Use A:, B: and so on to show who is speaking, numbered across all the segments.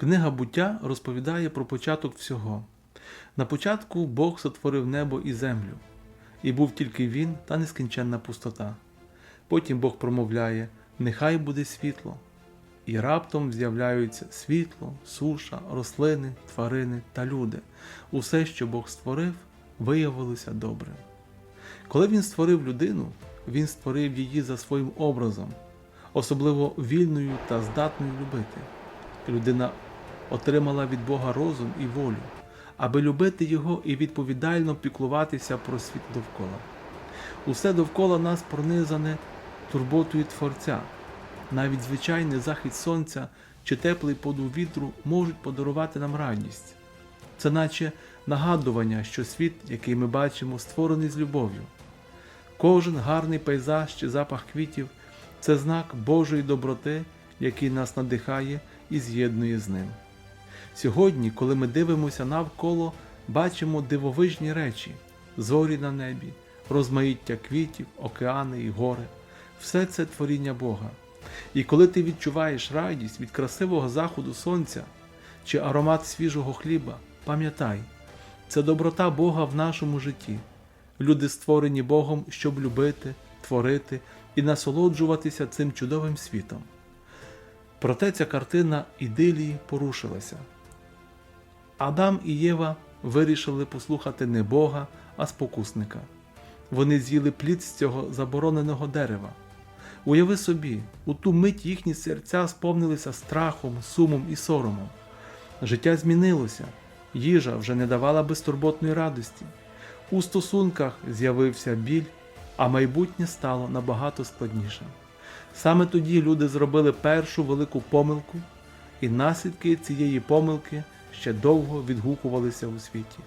A: Книга буття розповідає про початок всього. На початку Бог сотворив небо і землю, і був тільки він та нескінченна пустота. Потім Бог промовляє: Нехай буде світло. І раптом з'являються світло, суша, рослини, тварини та люди. Усе, що Бог створив, виявилося добрим. Коли він створив людину, він створив її за своїм образом, особливо вільною та здатною любити. Людина отримала від Бога розум і волю, аби любити його і відповідально піклуватися про світ довкола. Усе довкола нас пронизане турботою Творця. Навіть звичайний захід сонця чи теплий подув вітру можуть подарувати нам радість. Це наче нагадування, що світ, який ми бачимо, створений з любов'ю. Кожен гарний пейзаж чи запах квітів це знак Божої доброти, який нас надихає і з'єднує з ним. Сьогодні, коли ми дивимося навколо, бачимо дивовижні речі, зорі на небі, розмаїття квітів, океани і гори. Все це творіння Бога. І коли ти відчуваєш радість від красивого заходу сонця чи аромат свіжого хліба, пам'ятай, це доброта Бога в нашому житті. Люди створені Богом, щоб любити, творити і насолоджуватися цим чудовим світом. Проте ця картина ідилії порушилася. Адам і Єва вирішили послухати не Бога, а спокусника. Вони з'їли плід з цього забороненого дерева. Уяви собі, у ту мить їхні серця сповнилися страхом, сумом і соромом. Життя змінилося, їжа вже не давала безтурботної радості. У стосунках з'явився біль, а майбутнє стало набагато складнішим. Саме тоді люди зробили першу велику помилку, і наслідки цієї помилки ще довго відгукувалися у світі.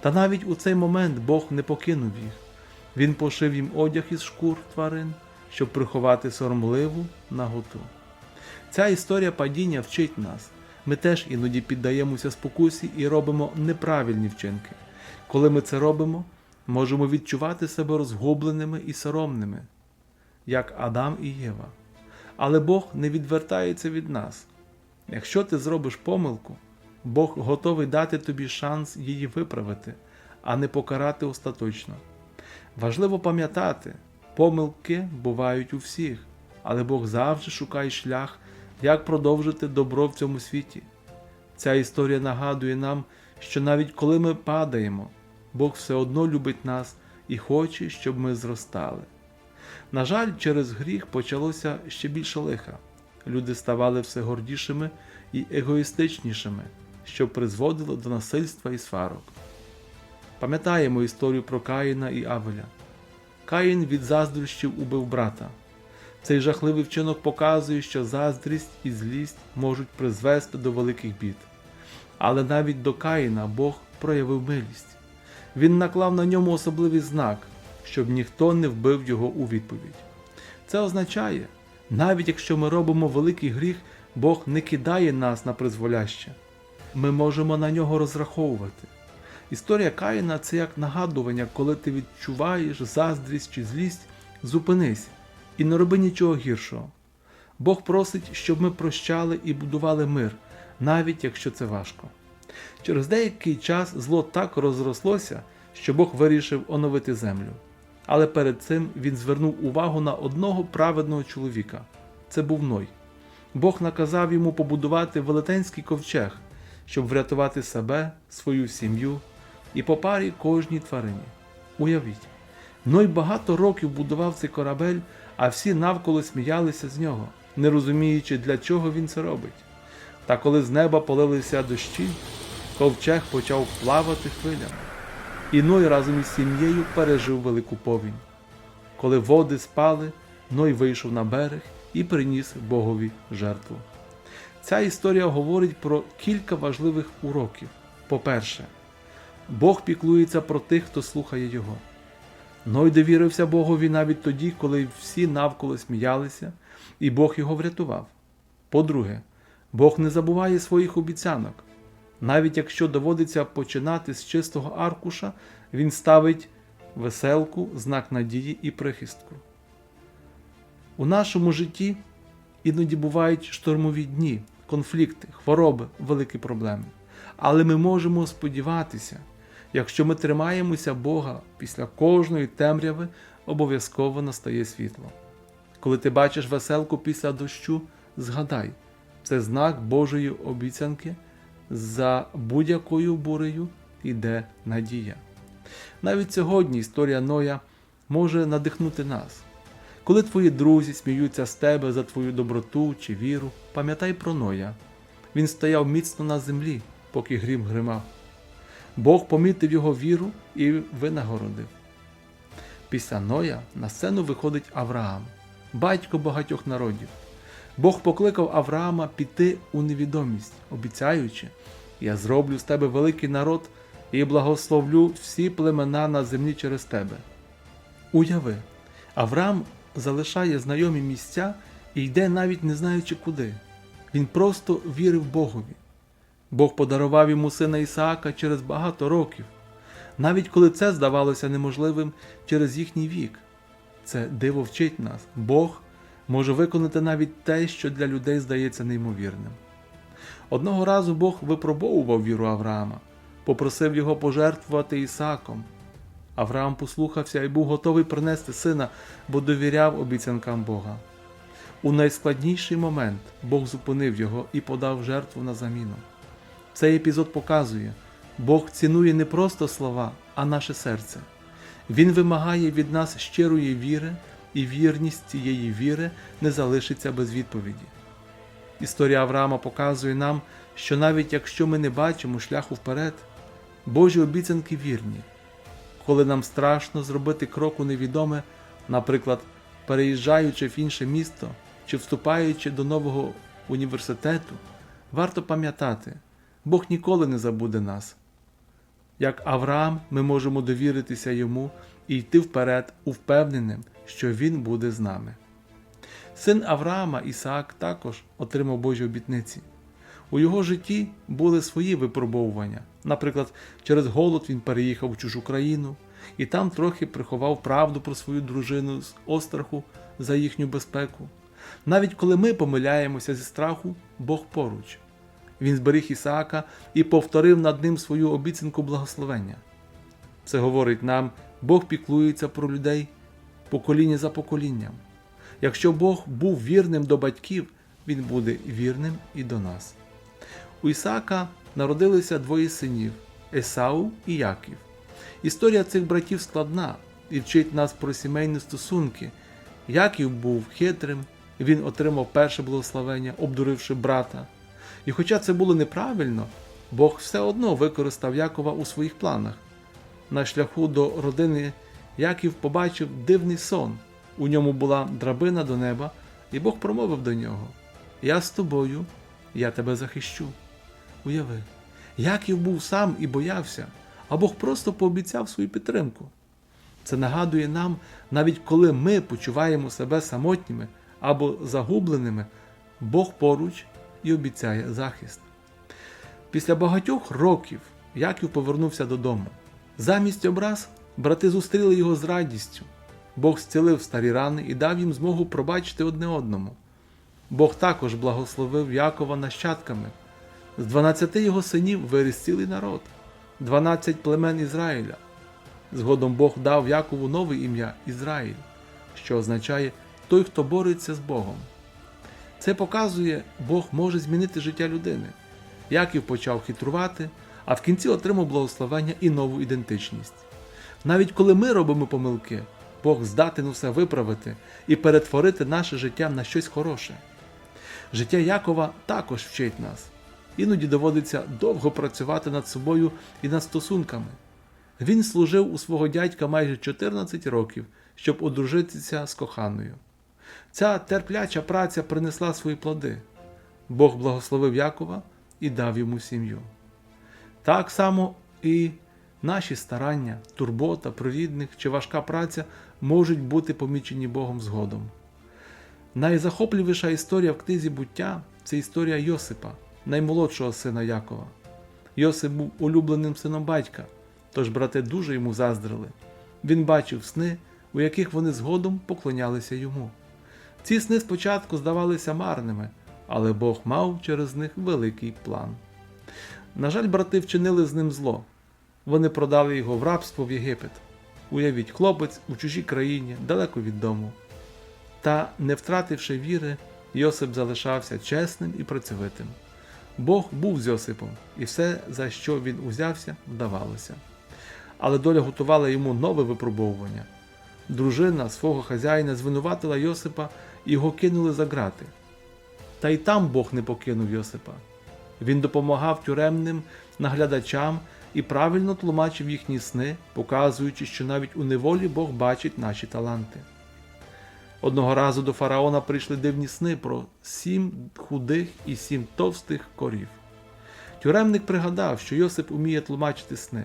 A: Та навіть у цей момент Бог не покинув їх. Він пошив їм одяг із шкур тварин, щоб приховати соромливу наготу. Ця історія падіння вчить нас. Ми теж іноді піддаємося спокусі і робимо неправильні вчинки. Коли ми це робимо, можемо відчувати себе розгубленими і соромними, як Адам і Єва. Але Бог не відвертається від нас. Якщо ти зробиш помилку, Бог готовий дати тобі шанс її виправити, а не покарати остаточно. Важливо пам'ятати, помилки бувають у всіх, але Бог завжди шукає шлях, як продовжити добро в цьому світі. Ця історія нагадує нам, що навіть коли ми падаємо, Бог все одно любить нас і хоче, щоб ми зростали. На жаль, через гріх почалося ще більше лиха. Люди ставали все гордішими і егоїстичнішими, що призводило до насильства і сварок. Пам'ятаємо історію про Каїна і Авеля. Каїн від заздрощів убив брата. Цей жахливий вчинок показує, що заздрість і злість можуть призвести до великих бід. Але навіть до Каїна Бог проявив милість. Він наклав на ньому особливий знак, щоб ніхто не вбив його у відповідь. Це означає, навіть якщо ми робимо великий гріх, Бог не кидає нас на призволяще. Ми можемо на нього розраховувати. Історія Каїна це як нагадування, коли ти відчуваєш заздрість чи злість, зупинись і не роби нічого гіршого. Бог просить, щоб ми прощали і будували мир, навіть якщо це важко. Через деякий час зло так розрослося, що Бог вирішив оновити землю. Але перед цим він звернув увагу на одного праведного чоловіка це був Ной. Бог наказав йому побудувати велетенський ковчег, щоб врятувати себе, свою сім'ю і по парі кожній тварині. Уявіть, Ной багато років будував цей корабель, а всі навколо сміялися з нього, не розуміючи, для чого він це робить. Та коли з неба полилися дощі, ковчег почав плавати хвилями. І Ной разом із сім'єю пережив велику повінь. Коли води спали, Ной вийшов на берег і приніс Богові жертву. Ця історія говорить про кілька важливих уроків. По-перше, Бог піклується про тих, хто слухає Його. Ной довірився Богові навіть тоді, коли всі навколо сміялися, і Бог його врятував. По-друге, Бог не забуває своїх обіцянок. Навіть якщо доводиться починати з чистого аркуша, він ставить веселку, знак надії і прихистку. У нашому житті іноді бувають штормові дні, конфлікти, хвороби, великі проблеми. Але ми можемо сподіватися, якщо ми тримаємося Бога після кожної темряви, обов'язково настає світло. Коли ти бачиш веселку після дощу, згадай, це знак Божої обіцянки, за будь-якою бурею йде надія. Навіть сьогодні історія Ноя може надихнути нас. Коли твої друзі сміються з тебе за твою доброту чи віру, пам'ятай про Ноя. Він стояв міцно на землі, поки грім гримав. Бог помітив його віру і винагородив. Після Ноя на сцену виходить Авраам, батько багатьох народів. Бог покликав Авраама піти у невідомість, обіцяючи, я зроблю з тебе великий народ і благословлю всі племена на землі через тебе. Уяви, Авраам залишає знайомі місця і йде навіть не знаючи куди. Він просто вірив Богові. Бог подарував йому сина Ісаака через багато років, навіть коли це здавалося неможливим через їхній вік. Це диво вчить нас. Бог може виконати навіть те, що для людей здається неймовірним. Одного разу Бог випробовував віру Авраама, попросив його пожертвувати Ісаком. Авраам послухався і був готовий принести сина, бо довіряв обіцянкам Бога. У найскладніший момент Бог зупинив його і подав жертву на заміну. Цей епізод показує, Бог цінує не просто слова, а наше серце. Він вимагає від нас щирої віри, і вірність цієї віри не залишиться без відповіді. Історія Авраама показує нам, що навіть якщо ми не бачимо шляху вперед, Божі обіцянки вірні. Коли нам страшно зробити крок у невідоме, наприклад, переїжджаючи в інше місто чи вступаючи до нового університету, варто пам'ятати, Бог ніколи не забуде нас. Як Авраам, ми можемо довіритися йому і йти вперед, упевненим, що він буде з нами. Син Авраама Ісаак також отримав Божі обітниці. У його житті були свої випробовування. Наприклад, через голод він переїхав у чужу країну і там трохи приховав правду про свою дружину з остраху за їхню безпеку. Навіть коли ми помиляємося зі страху, Бог поруч. Він зберіг Ісаака і повторив над ним свою обіцянку благословення. Це говорить нам, Бог піклується про людей покоління за поколінням. Якщо Бог був вірним до батьків, Він буде вірним і до нас. У Ісаака народилися двоє синів Есау і Яків. Історія цих братів складна і вчить нас про сімейні стосунки. Яків був хитрим, він отримав перше благословення, обдуривши брата. І хоча це було неправильно, Бог все одно використав Якова у своїх планах. На шляху до родини Яків побачив дивний сон. У ньому була драбина до неба, і Бог промовив до нього: Я з тобою, я тебе захищу. Уяви, Яків був сам і боявся, а Бог просто пообіцяв свою підтримку. Це нагадує нам, навіть коли ми почуваємо себе самотніми або загубленими, Бог поруч і обіцяє захист. Після багатьох років Яків повернувся додому. Замість образ брати зустріли його з радістю. Бог зцілив старі рани і дав їм змогу пробачити одне одному. Бог також благословив Якова нащадками. З дванадцяти його синів виріс цілий народ, дванадцять племен Ізраїля. Згодом Бог дав Якову нове ім'я Ізраїль, що означає той, хто бореться з Богом. Це показує, Бог може змінити життя людини. Яків почав хитрувати, а в кінці отримав благословення і нову ідентичність. Навіть коли ми робимо помилки, Бог здатен усе виправити і перетворити наше життя на щось хороше. Життя Якова також вчить нас. Іноді доводиться довго працювати над собою і над стосунками. Він служив у свого дядька майже 14 років, щоб одружитися з коханою. Ця терпляча праця принесла свої плоди. Бог благословив Якова і дав йому сім'ю. Так само і наші старання, турбота прорідних чи важка праця можуть бути помічені Богом згодом. Найзахопливіша історія в книзі буття це історія Йосипа, наймолодшого сина Якова. Йосип був улюбленим сином батька, тож брати дуже йому заздрили. Він бачив сни, у яких вони згодом поклонялися йому. Ці сни спочатку здавалися марними, але Бог мав через них великий план. На жаль, брати вчинили з ним зло. Вони продали його в рабство в Єгипет. Уявіть, хлопець у чужій країні, далеко від дому. Та, не втративши віри, Йосип залишався чесним і працьовитим. Бог був з Йосипом, і все, за що він узявся, вдавалося. Але доля готувала йому нове випробовування. Дружина свого хазяїна звинуватила Йосипа і його кинули за грати. Та й там Бог не покинув Йосипа. Він допомагав тюремним наглядачам і правильно тлумачив їхні сни, показуючи, що навіть у неволі Бог бачить наші таланти. Одного разу до фараона прийшли дивні сни про сім худих і сім товстих корів. Тюремник пригадав, що Йосип уміє тлумачити сни.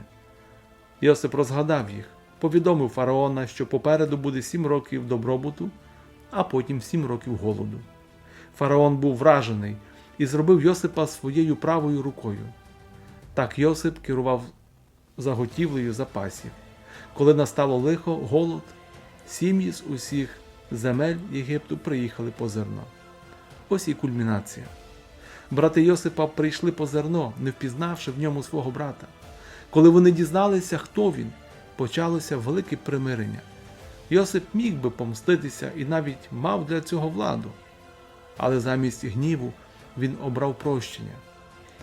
A: Йосип розгадав їх, повідомив фараона, що попереду буде сім років добробуту, а потім сім років голоду. Фараон був вражений і зробив Йосипа своєю правою рукою. Так Йосип керував заготівлею запасів. Коли настало лихо, голод, сім'ї з усіх земель Єгипту приїхали по зерно. Ось і кульмінація. Брати Йосипа прийшли по зерно, не впізнавши в ньому свого брата. Коли вони дізналися, хто він, почалося велике примирення. Йосип міг би помститися і навіть мав для цього владу. Але замість гніву він обрав прощення.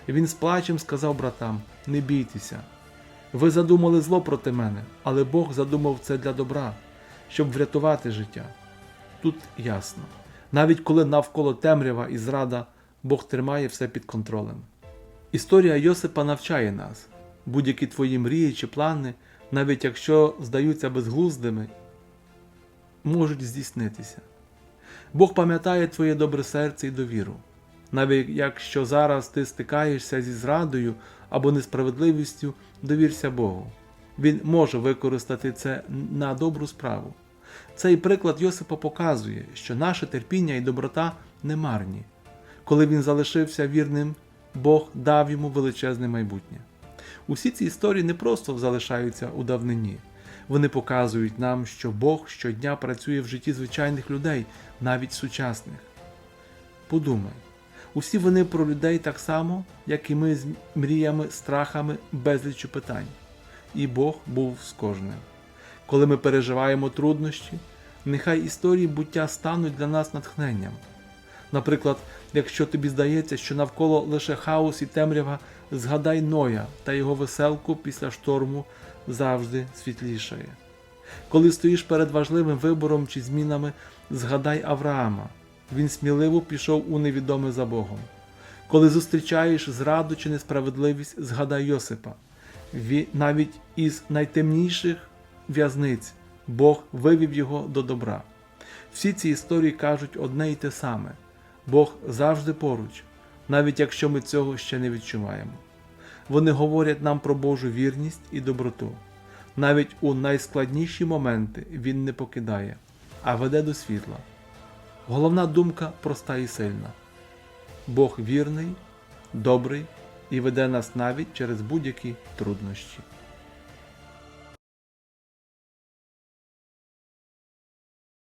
A: Він з плачем сказав братам: Не бійтеся. Ви задумали зло проти мене, але Бог задумав це для добра, щоб врятувати життя. Тут ясно. Навіть коли навколо темрява і зрада, Бог тримає все під контролем. Історія Йосипа навчає нас, будь-які твої мрії чи плани, навіть якщо здаються безглуздими, можуть здійснитися. Бог пам'ятає твоє добре серце і довіру. Навіть якщо зараз ти стикаєшся зі зрадою або несправедливістю, довірся Богу. Він може використати це на добру справу. Цей приклад Йосипа показує, що наше терпіння і доброта не марні. Коли він залишився вірним, Бог дав йому величезне майбутнє. Усі ці історії не просто залишаються у давнині. Вони показують нам, що Бог щодня працює в житті звичайних людей, навіть сучасних. Подумай, усі вони про людей так само, як і ми з мріями, страхами, безліччю питань. І Бог був з кожним. Коли ми переживаємо труднощі, нехай історії буття стануть для нас натхненням. Наприклад, якщо тобі здається, що навколо лише хаос і темрява, згадай Ноя та його веселку після шторму завжди світлішає. Коли стоїш перед важливим вибором чи змінами, згадай Авраама. Він сміливо пішов у невідоме за Богом. Коли зустрічаєш зраду чи несправедливість, згадай Йосипа. Ві- навіть із найтемніших в'язниць Бог вивів його до добра. Всі ці історії кажуть одне й те саме: Бог завжди поруч, навіть якщо ми цього ще не відчуваємо. Вони говорять нам про Божу вірність і доброту. Навіть у найскладніші моменти Він не покидає, а веде до світла. Головна думка проста і сильна: Бог вірний, добрий і веде нас навіть через будь-які труднощі.